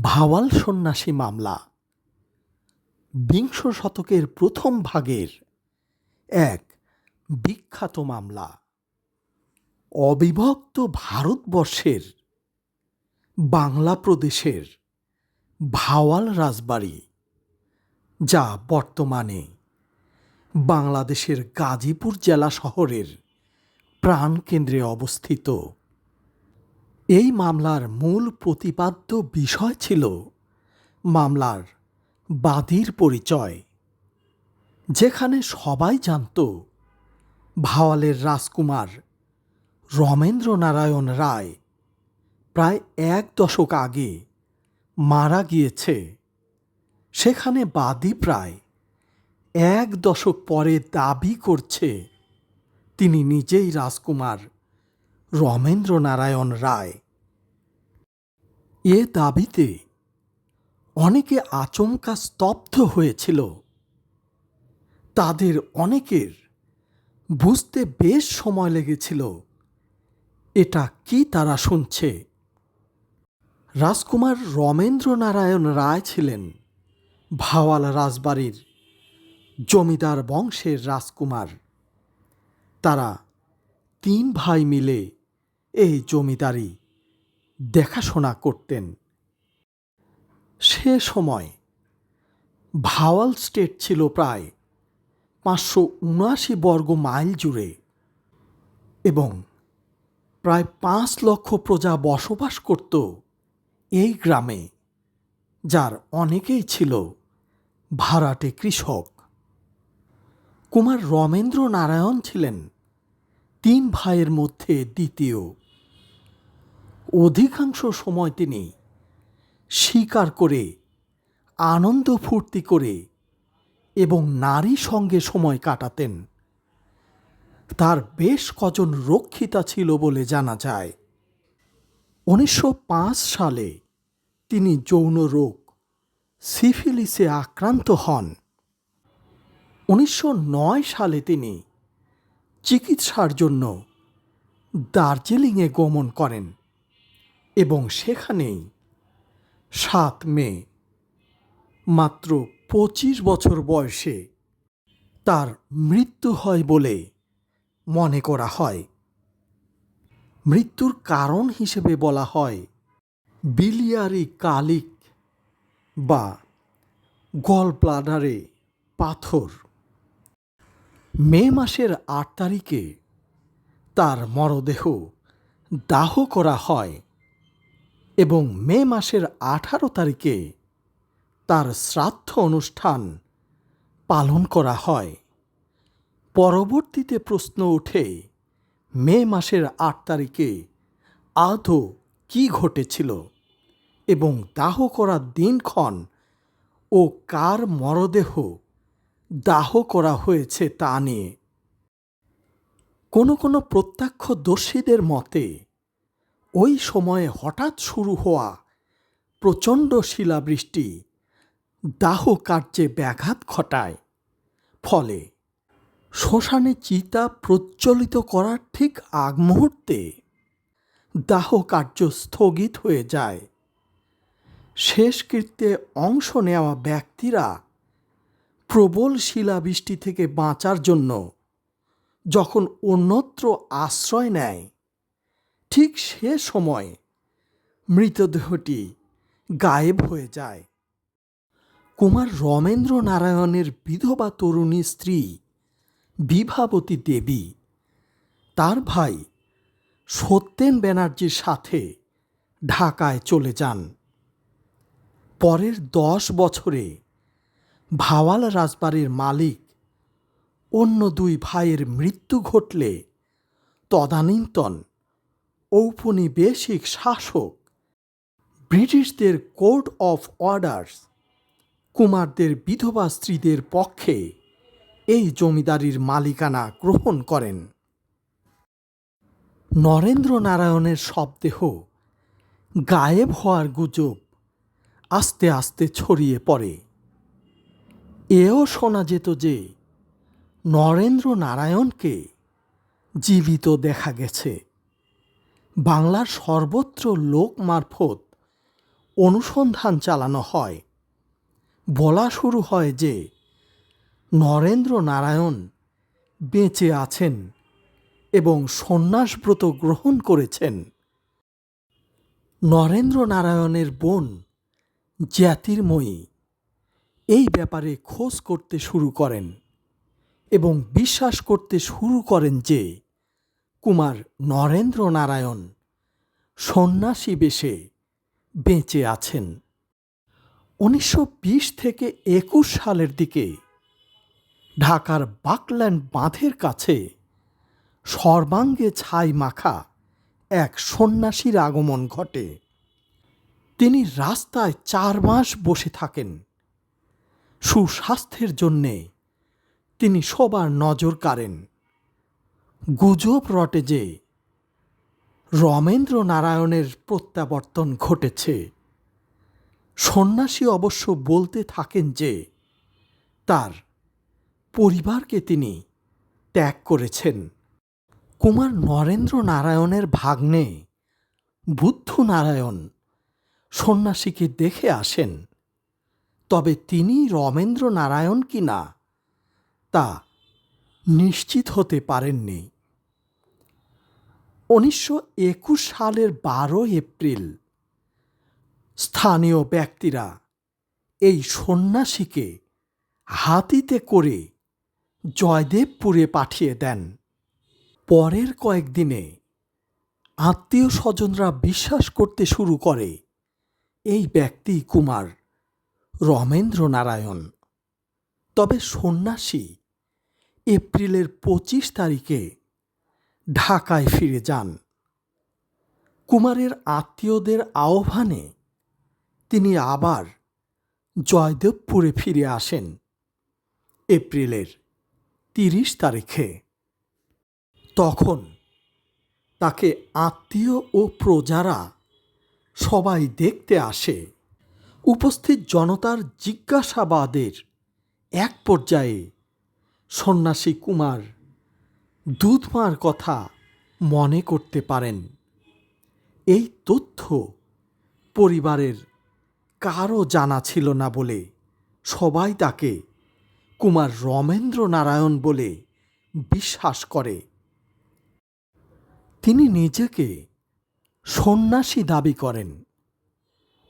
ভাওয়াল সন্ন্যাসী মামলা। বিংশ শতকের প্রথম ভাগের এক বিখ্যাত মামলা। অবিভক্ত ভারতবর্ষের, বাংলা প্রদেশের ভাওয়াল রাজবাড়ি, যা বর্তমানে বাংলাদেশের গাজীপুর জেলা শহরের প্রাণকেন্দ্রে অবস্থিত। এই মামলার মূল প্রতিপাদ্য বিষয় ছিল মামলার বাদীর পরিচয়, যেখানে সবাই জানত ভাওয়ালের রাজকুমার রমেন্দ্র নারায়ণ রায় প্রায় এক দশক আগে মারা গিয়েছে। সেখানে বাদী প্রায় এক দশক পরে দাবি করছে তিনি নিজেই রাজকুমার রমেন্দ্র নারায়ণ রায়। এ দাবিতে অনেকে আচমকা স্তব্ধ হয়েছিল। তাদের অনেকের বুঝতে বেশ সময় লেগেছিল। এটা কি তারা শুনছে? রাজকুমার রমেন্দ্র নারায়ণ রায় ছিলেন ভাওয়াল রাজবাড়ির জমিদার বংশের রাজকুমার। তারা তিন ভাই মিলে এই জমিদারি দেখাশোনা করতেন। সে সময় ভাওয়াল স্টেট ছিল প্রায় পাঁচশো উনআশি বর্গ মাইল জুড়ে এবং প্রায় পাঁচ লক্ষ প্রজা বসবাস করত এই গ্রামে, যার অনেকেই ছিল ভাড়াটে কৃষক। কুমার রমেন্দ্র নারায়ণ ছিলেন তিন ভাইয়ের মধ্যে দ্বিতীয়। অধিকাংশ সময় তিনি শিকার করে, আনন্দ ফুর্তি করে এবং নারী সঙ্গে সময় কাটাতেন। তার বেশ কজন রক্ষিতা ছিল বলে জানা যায়। উনিশশো পাঁচ সালে তিনি যৌন রোগ, সিফিলিসে আক্রান্ত হন। উনিশশো নয় সালে তিনি চিকিৎসার জন্য দার্জিলিংয়ে গমন করেন। এবং সেখানেই সাত মে, মাত্র পঁচিশ বছর বয়সে তার মৃত্যু হয় বলে মনে করা হয়। মৃত্যুর কারণ হিসেবে বলা হয় বিলিয়ারি কালিক বা গল ব্লাডারে পাথর। মে মাসের আট তারিখে তার মরদেহ দাহ করা হয়। এবং মে মাসের আঠারো তারিখে তার শ্রাদ্ধ অনুষ্ঠান পালন করা হয়। পরবর্তীতে প্রশ্ন ওঠে, মে মাসের আট তারিখে আদৌ কি ঘটেছিল এবং দাহ করার দিনক্ষণ ও কার মরদেহ দাহ করা হয়েছে তা নিয়ে। কোনো কোনো প্রত্যক্ষদর্শীদের মতে ওই সময়ে হঠাৎ শুরু হওয়া প্রচণ্ড শিলাবৃষ্টি, দাহ কার্যে ব্যাঘাত ঘটায়। ফলে শ্মশানে চিতা প্রজ্বলিত করার ঠিক আগ মুহূর্তে দাহ কার্য স্থগিত হয়ে যায়। শেষকৃত্যে অংশ নেওয়া ব্যক্তিরা প্রবল শিলাবৃষ্টি থেকে বাঁচার জন্য যখন অন্যত্র আশ্রয় নেয় ঠিক সে সময় মৃতদেহটি গায়েব হয়ে যায়। কুমার রমেন্দ্র নারায়ণের বিধবা তরুণী স্ত্রী বিভাবতী দেবী, তার ভাই সত্যেন ব্যানার্জির সাথে ঢাকায় চলে যান। পরের দশ বছরে ভাওয়াল রাজবাড়ির মালিক অন্য দুই ভাইয়ের মৃত্যু ঘটলে তদানীন্তন ঔপনিবেশিক শাসক। ব্রিটিশদের কোর্ট অফ অর্ডার্স। কুমারদের বিধবা স্ত্রীদের পক্ষে এই জমিদারির মালিকানা গ্রহণ করেন। নরেন্দ্র নারায়ণের শবদেহ গায়েব হওয়ার গুজব আস্তে আস্তে ছড়িয়ে পড়ে। এও শোনা যেত যে নরেন্দ্র নারায়ণকে জীবিত দেখা গেছে। বাংলার সর্বত্র লোক মারফত অনুসন্ধান চালানো হয়। বলা শুরু হয় যে নরেন্দ্র নারায়ণ বেঁচে আছেন এবং সন্ন্যাসব্রত গ্রহণ করেছেন। নরেন্দ্র নারায়ণের বোন জ্যাতির্ময়ী এই ব্যাপারে খোঁজ করতে শুরু করেন এবং বিশ্বাস করতে শুরু করেন যে কুমার নরেন্দ্র নারায়ণ সন্ন্যাসী বেশে বেঁচে আছেন। উনিশশো বিশ থেকে একুশ সালের দিকে ঢাকার বাকল্যান্ড বাঁধের কাছে সর্বাঙ্গে ছাই মাখা এক সন্ন্যাসীর আগমন ঘটে। তিনি রাস্তায় চার মাস বসে থাকেন। সুস্বাস্থ্যের জন্যে তিনি সবার নজর কাড়েন। গুজব রটে যে রমেন্দ্র নারায়ণের প্রত্যাবর্তন ঘটেছে। সন্ন্যাসী অবশ্য বলতে থাকেন যে তার পরিবারকে তিনি ত্যাগ করেছেন। কুমার নরেন্দ্র নারায়ণের ভাগ্নে বুদ্ধ নারায়ণ সন্ন্যাসীকে দেখে আসেন, তবে তিনি রমেন্দ্র নারায়ণ কি না তা নিশ্চিত হতে পারেননি। উনিশশো একুশ সালের বারো এপ্রিল স্থানীয় ব্যক্তিরা এই সন্ন্যাসীকে হাতিতে করে জয়দেবপুরে পাঠিয়ে দেন। পরের কয়েকদিনে আত্মীয় স্বজনরা বিশ্বাস করতে শুরু করে এই ব্যক্তি কুমার রমেন্দ্র নারায়ণ তবে সন্ন্যাসী এপ্রিলের পঁচিশ তারিখে ঢাকায় ফিরে যান। কুমারের আত্মীয়দের আহ্বানে তিনি আবার জয়দেবপুরে ফিরে আসেন এপ্রিলের তিরিশ তারিখে। তখন তাকে আত্মীয় ও প্রজারা সবাই দেখতে আসে। উপস্থিত জনতার জিজ্ঞাসাবাদের এক পর্যায়ে সন্ন্যাসী কুমার দুধমার কথা মনে করতে পারেন। এই তথ্য পরিবারের কারও জানা ছিল না বলে সবাই তাকে কুমার রমেন্দ্র নারায়ণ বলে বিশ্বাস করে। তিনি নিজেকে সন্ন্যাসী দাবি করেন।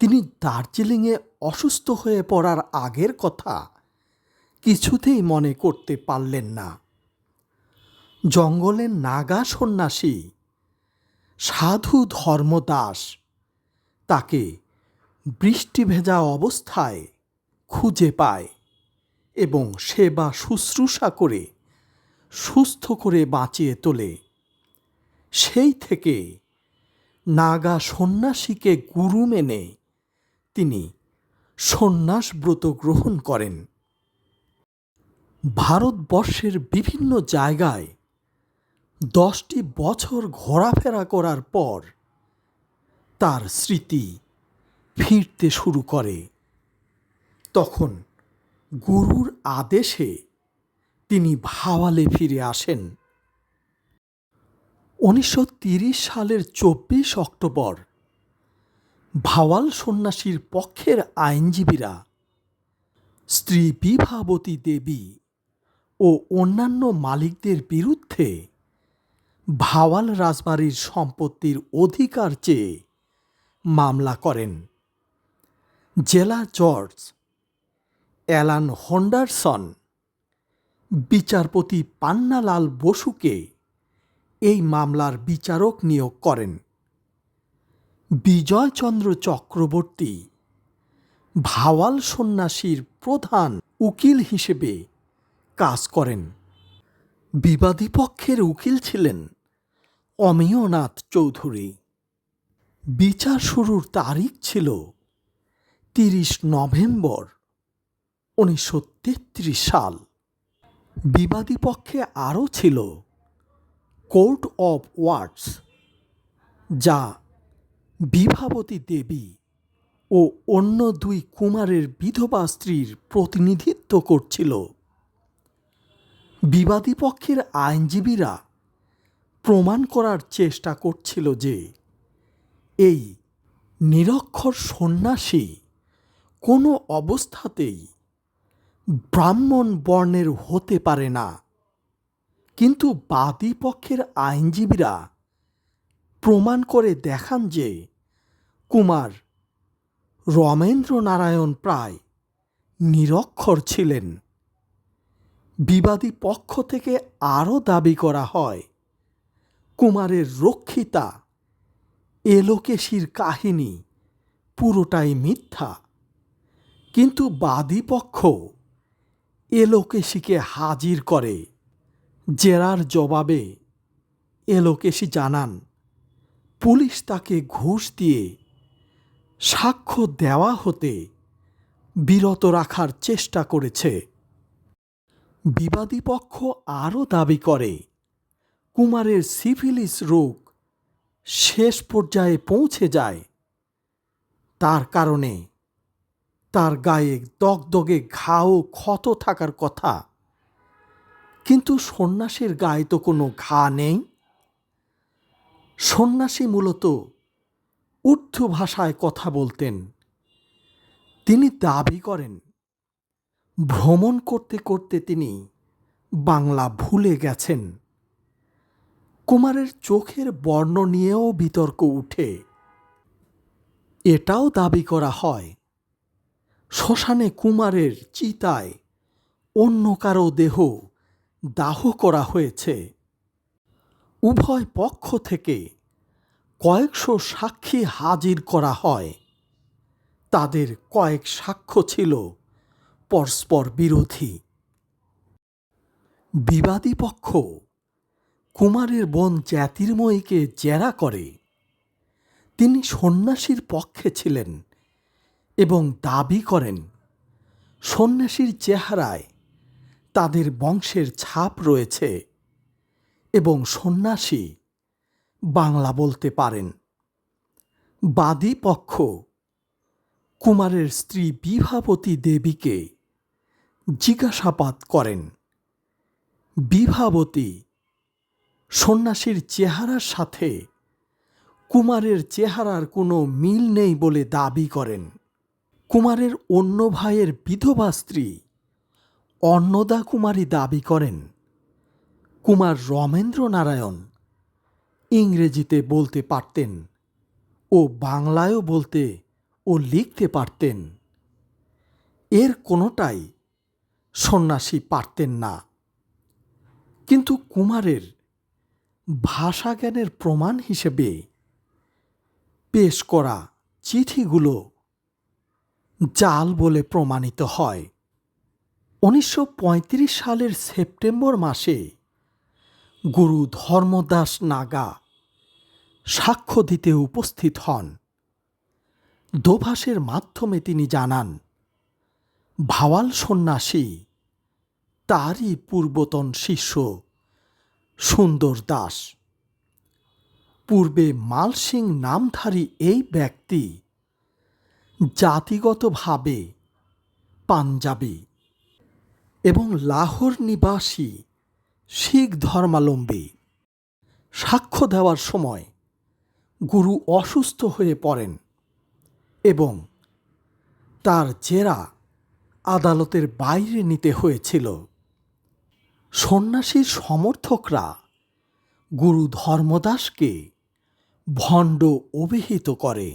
তিনি দার্জিলিংয়ে অসুস্থ হয়ে পড়ার আগের কথা কিছুতেই মনে করতে পারলেন না। জঙ্গলের নাগা সন্ন্যাসী, সাধু ধর্মদাস, তাকে বৃষ্টি ভেজা অবস্থায় খুঁজে পায় এবং সেবা শুশ্রূষা করে, সুস্থ করে বাঁচিয়ে তোলে। সেই থেকে নাগা সন্ন্যাসীকে গুরু মেনে তিনি সন্ন্যাস ব্রত গ্রহণ করেন। ভারতবর্ষের বিভিন্ন জায়গায় দশটি বছর ঘোরাফেরা করার পর তার স্মৃতি ফিরতে শুরু করে। তখন গুরুর আদেশে তিনি ভাওয়ালে ফিরে আসেন। উনিশশো সালের চব্বিশ অক্টোবর ভাওয়াল সন্ন্যাসীর পক্ষের আইনজীবীরা স্ত্রী বিভাবতী দেবী ও অন্যান্য মালিকদের বিরুদ্ধে ভাওয়াল রাজবাড়ির সম্পত্তির অধিকার চেয়ে মামলা করেন। জেলা জর্জ অ্যালান হন্ডারসন, বিচারপতি পান্নালাল বসুকে এই মামলার বিচারক নিয়োগ করেন। বিজয়চন্দ্র চক্রবর্তী, ভাওয়াল সন্ন্যাসীর প্রধান উকিল হিসেবে কাজ করেন। বিবাদী পক্ষের উকিল ছিলেন অমেয়নাথ চৌধুরী। বিচার শুরুর তারিখ ছিল তিরিশ নভেম্বর উনিশশো তেত্রিশ সাল। বিবাদী পক্ষে আরও ছিল কোর্ট অফ ওয়ার্ডস, যা বিভাবতী দেবী ও অন্য দুই কুমারের বিধবা স্ত্রীর প্রতিনিধিত্ব করছিল। বিবাদী পক্ষের আইনজীবীরা প্রমাণ করার চেষ্টা করছিল যে এই নিরক্ষর সন্ন্যাসী কোনো অবস্থাতেই ব্রাহ্মণ বর্ণের হতে পারে না। কিন্তু বাদী পক্ষের আইনজীবীরা প্রমাণ করে দেখান যে কুমার রমেন্দ্র নারায়ণ প্রায় নিরক্ষর ছিলেন। বিবাদী পক্ষ থেকে আরও দাবি করা হয় কুমারের রক্ষিতা, এলোকেশীর কাহিনী পুরোটাই মিথ্যা। কিন্তু বাদীপক্ষ এলোকেশীকে হাজির করে। জেরার জবাবে এলোকেশী জানান, পুলিশ তাকে ঘুষ দিয়ে সাক্ষ্য দেওয়া হতে বিরত রাখার চেষ্টা করেছে। বিবাদী পক্ষ আরও দাবি করে কুমারের সিফিলিস রোগ শেষ পর্যায়ে পৌঁছে যায়। তার কারণে তার গায়ে দগদগে ঘা ও ক্ষত থাকার কথা। কিন্তু সন্ন্যাসীর গায়ে তো কোনো ঘা নেই। সন্ন্যাসী মূলত উর্দু ভাষায় কথা বলতেন। তিনি দাবি করেন, ভ্রমণ করতে করতে তিনি বাংলা ভুলে গেছেন। কুমারের চোখের বর্ণ নিয়েও বিতর্ক উঠে। এটাও দাবি করা হয়, শ্মশানে কুমারের চিতায় অন্য কারও দেহ দাহ করা হয়েছে। উভয় পক্ষ থেকে কয়েকশো সাক্ষী হাজির করা হয়। তাদের কয়েক সাক্ষ্য ছিল পরস্পর বিরোধী। বিবাদী পক্ষ কুমারের বোন জ্যোতির্ময়ীকে জেরা করে। তিনি সন্ন্যাসীর পক্ষে ছিলেন এবং দাবি করেন, সন্ন্যাসীর চেহারায় তাদের বংশের ছাপ রয়েছে এবং সন্ন্যাসী বাংলা বলতে পারেন। বাদী পক্ষ কুমারের স্ত্রী বিভাবতী দেবীকে জিজ্ঞাসাবাদ করেন। বিভাবতী সন্ন্যাসীর চেহারার সাথে কুমারের চেহারার কোনো মিল নেই বলে দাবি করেন। কুমারের অন্য ভাইয়ের বিধবা স্ত্রী অন্নদা কুমারী দাবি করেন, কুমার রমেন্দ্র নারায়ণ ইংরেজিতে বলতে পারতেন ও বাংলায়ও বলতে ও লিখতে পারতেন। এর কোনোটাই সন্ন্যাসী পারতেন না। কিন্তু কুমারের ভাষাজ্ঞানের প্রমাণ হিসেবে পেশ করা চিঠিগুলো জাল বলে প্রমাণিত হয়। উনিশশো পঁয়ত্রিশ সালের সেপ্টেম্বর মাসে গুরু ধর্মদাস নাগা সাক্ষ্য দিতে উপস্থিত হন। দোভাষের মাধ্যমে তিনি জানান, ভাওয়াল সন্ন্যাসী, তারই পূর্বতন শিষ্য সুন্দর দাস। পূর্বে মালসিং নামধারী এই ব্যক্তি জাতিগতভাবে পাঞ্জাবি এবং লাহোর নিবাসী শিখ ধর্মালম্বী। সাক্ষ্য দেওয়ার সময় গুরু অসুস্থ হয়ে পড়েন এবং তার জেরা আদালতের বাইরে নিতে হয়েছিল। সন্ন্যাসীর সমর্থকরা গুরু ধর্মদাসকে ভণ্ড অভিহিত করে।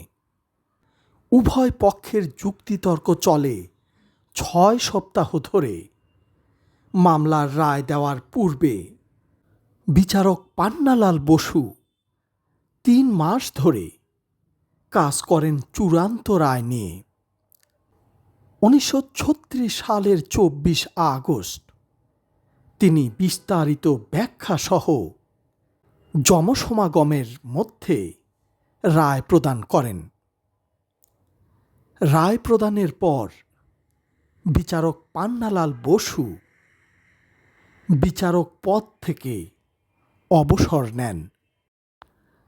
উভয় পক্ষের যুক্তিতর্ক চলে ছয় সপ্তাহ ধরে। মামলার রায় দেওয়ার পূর্বে বিচারক পান্নালাল বসু তিন মাস ধরে কাজ করেন চূড়ান্ত রায় নিয়ে। উনিশশো ছত্রিশ সালের চব্বিশ আগস্ট তিনি বিস্তারিত ব্যাখ্যা সহ জমসমাগমের মধ্যে রায় প্রদান করেন। রায় প্রদানের পর বিচারক পান্নালাল বসু বিচারক পদ থেকে অবসর নেন।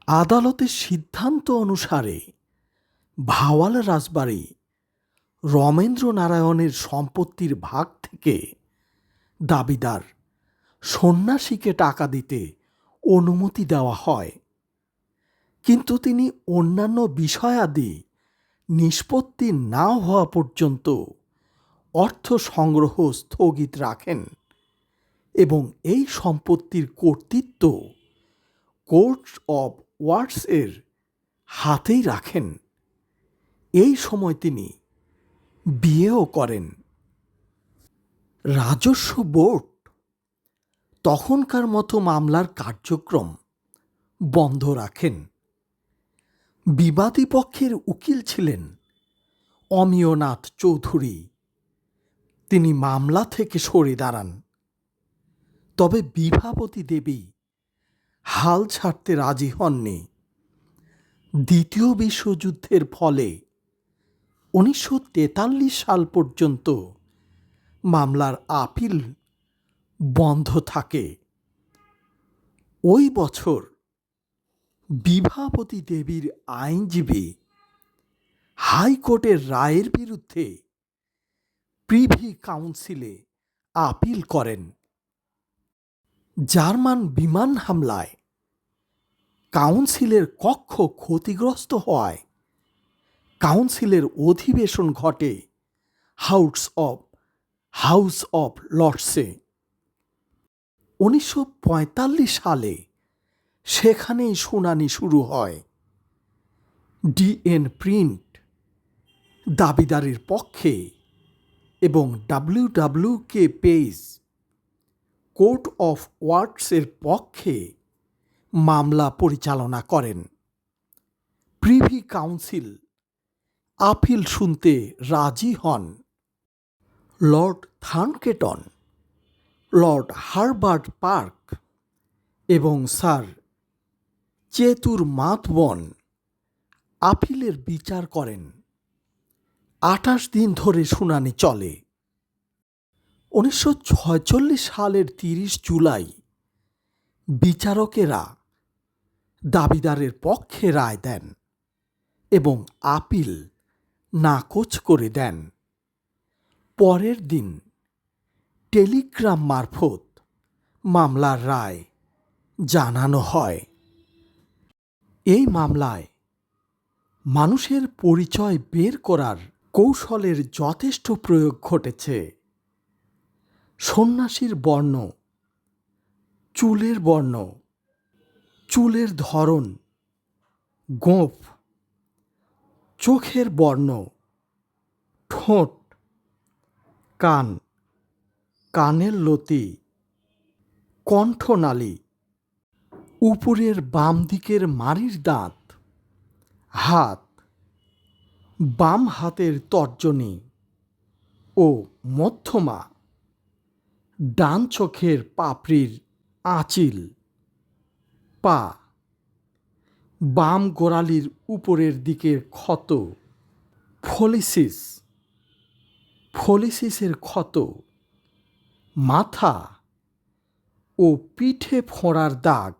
আদালতের সিদ্ধান্ত অনুসারে ভাওয়াল রাজবাড়ি রমেন্দ্র নারায়ণের সম্পত্তির ভাগ থেকে দাবিদার সন্ন্যাসীকে টাকা দিতে অনুমতি দেওয়া হয়। কিন্তু তিনি অন্যান্য বিষয়াদি নিষ্পত্তি না হওয়া পর্যন্ত অর্থ সংগ্রহ স্থগিত রাখেন এবং এই সম্পত্তির কর্তৃত্ব কোর্ট অব ওয়ার্ডসের হাতেই রাখেন। এই সময় তিনি বিয়েও করেন। রাজস্ব বোর্ড তখনকার মতো মামলার কার্যক্রম বন্ধ রাখেন। বিবাদী পক্ষের উকিল ছিলেন অমিয়নাথ চৌধুরী। তিনি মামলা থেকে সরে দাঁড়ান। তবে বিভাবতী দেবী হাল ছাড়তে রাজি হননি। দ্বিতীয় বিশ্বযুদ্ধের ফলে উনিশশো তেতাল্লিশ সাল পর্যন্ত মামলার আপিল বন্ধ থাকে। ওই বছর বিভাবতী দেবীর আইনজীবী হাইকোর্টের রায়ের বিরুদ্ধে প্রিভি কাউন্সিলে আপিল করেন। জার্মান বিমান হামলায় কাউন্সিলের কক্ষ ক্ষতিগ্রস্ত হওয়ায় কাউন্সিলের অধিবেশন ঘটে হাউস অফ হাউস অফ লর্ডসে। উনিশশো পঁয়তাল্লিশ সালে সেখানেই শুনানি শুরু হয়। ডিএন প্রিন্ট দাবিদারের পক্ষে এবং W W K Page court of ওয়ার্কসের পক্ষে মামলা পরিচালনা করেন। প্রিভি কাউন্সিল আপিল শুনতে রাজি হন। Lord Thankerton Lord Herbert Park এবং স্যার চেতুর মাতবন আপিলের বিচার করেন। আঠাশ দিন ধরে শুনানি চলে। উনিশশো সালের তিরিশ জুলাই বিচারকেরা দাবিদারের পক্ষে রায় দেন এবং আপিল নাকচ করে দেন। পরের দিন টেলিগ্রাম মারফত মামলার রায় জানানো হয়। এই মামলায় মানুষের পরিচয় বের করার কৌশলের যথেষ্ট প্রয়োগ ঘটেছে। সন্ন্যাসীর বর্ণ, চুলের বর্ণ, চুলের ধরন, গোঁফ, চোখের বর্ণ, ঠোঁট, কান কানের লতি, কণ্ঠনালী, উপরের বাম দিকের মাড়ির দাঁত, হাত, বাম হাতের তর্জনী ও মধ্যমা, ডান চোখের পাপড়ির আঁচিল, পা, বাম গোড়ালির উপরের দিকের ক্ষত, ফলিসিস, ফলিসিসের ক্ষত। মাথা ও পিঠে ফোঁড়ার দাগ,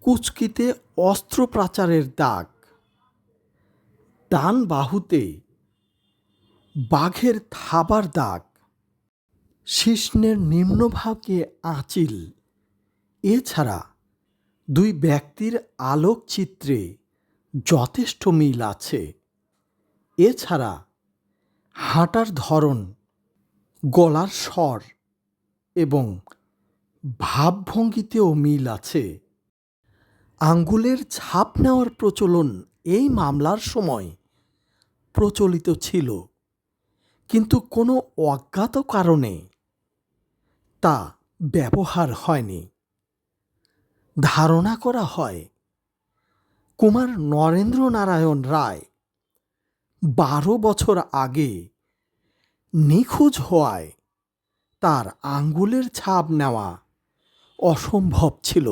কুচকিতে অস্ত্রোপচারের দাগ, ডান বাহুতে বাঘের থাবার দাগ শিশ্নের নিম্নভাগে আঁচিল, এছাড়া দুই ব্যক্তির আলোকচিত্রে যথেষ্ট মিল আছে। এছাড়া হাঁটার ধরন, গলার স্বর এবং ভাবভঙ্গিতেও মিল আছে। আঙ্গুলের ছাপ নেওয়ার প্রচলন এই মামলার সময় প্রচলিত ছিল, কিন্তু কোনো অজ্ঞাত কারণে তা ব্যবহার হয়নি। ধারণা করা হয়, কুমার নরেন্দ্র নারায়ণ রায় বারো বছর আগে নিখোঁজ হওয়ায় তার আঙ্গুলের ছাপ নেওয়া অসম্ভব ছিল।